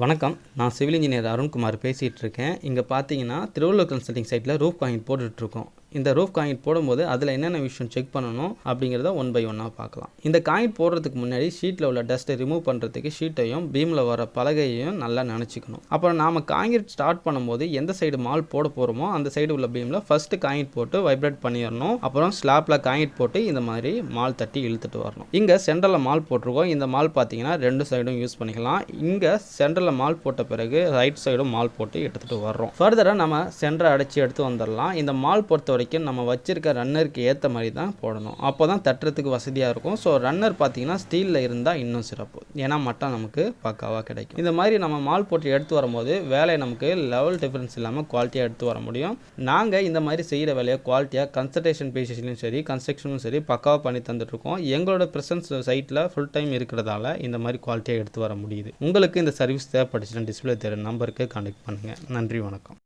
வணக்கம். நான் civil engineer Arunkumar பேசிகிட்டு இருக்கேன். இங்கே பார்த்தீங்கன்னா திருவள்ளூர் கன்சல்டிங் சைட்டில் ரூஃப் காயின் போட்டுட்ருக்கோம் இந்த ரூஃப் காயின் போடும்போது அதில் என்னென்ன விஷயம் செக் பண்ணணும் அப்படிங்கிறத ஒன் பை ஒன்னாக பார்க்கலாம். இந்த காயின் போடுறதுக்கு முன்னாடி ஷீட்டில் உள்ள டஸ்ட்டை ரிமூவ் பண்ணுறதுக்கு ஷீட்டையும் பீமில் வர பலகையையும் நல்லா நினச்சிக்கணும். அப்புறம் நாம் காயின் ஸ்டார்ட் பண்ணும்போது எந்த சைடு மால் போட போகிறோமோ அந்த சைடு உள்ள பீமில் ஃபஸ்ட்டு காயின் போட்டு வைப்ரேட் பண்ணிடணும். அப்புறம் ஸ்லாப்பில் காயின் போட்டு இந்த மாதிரி மால் தட்டி இழுத்துட்டு வரணும். இங்கே சென்டரில் மால் போட்டிருக்கோம். இந்த மால் பார்த்தீங்கன்னா ரெண்டு சைடும் யூஸ் பண்ணிக்கலாம். இங்கே சென்டரில் மால் போட்ட பிறகு ரைட் சைடும் மால் போட்டு எடுத்துகிட்டு வர்றோம். ஃபர்தராக நம்ம சென்டரை அடைச்சி எடுத்து வந்துடலாம். இந்த மால் பொறுத்தவரை வரைக்கும் நம்ம வச்சுருக்க ரன்னருக்கு ஏற்ற மாதிரி தான் போடணும். அப்போ தான் தட்டுறதுக்கு வசதியாக இருக்கும். ஸோ ரன்னர் பார்த்திங்கன்னா ஸ்டீலில் இருந்தால் இன்னும் சிறப்பு. ஏன்னா மட்டம் நமக்கு பக்காவாக கிடைக்கும். இந்த மாதிரி நம்ம மால் போட்டு எடுத்து வரும்போது வேலையை நமக்கு லெவல் டிஃப்ரென்ஸ் இல்லாமல் குவாலிட்டியாக எடுத்து வர முடியும். நாங்கள் இந்த மாதிரி செய்கிற வேலையை குவாலிட்டியாக கன்சல்டேஷன் பேசிஸ்லையும் சரி கன்ஸ்ட்ரக்ஷனும் சரி பக்காவாக பண்ணி தந்துட்டுருக்கோம். எங்களோட ப்ரெசன்ஸ் சைட்டில் ஃபுல் டைம் இருக்கிறதால இந்த மாதிரி குவாலிட்டியாக எடுத்து வர முடியுது. உங்களுக்கு இந்த சர்வீஸ் தேவைப்பட்டுச்சுன்னா டிஸ்பிளே தெரிய நம்பருக்கு கான்டெக்ட் பண்ணுங்கள் நன்றி வணக்கம்.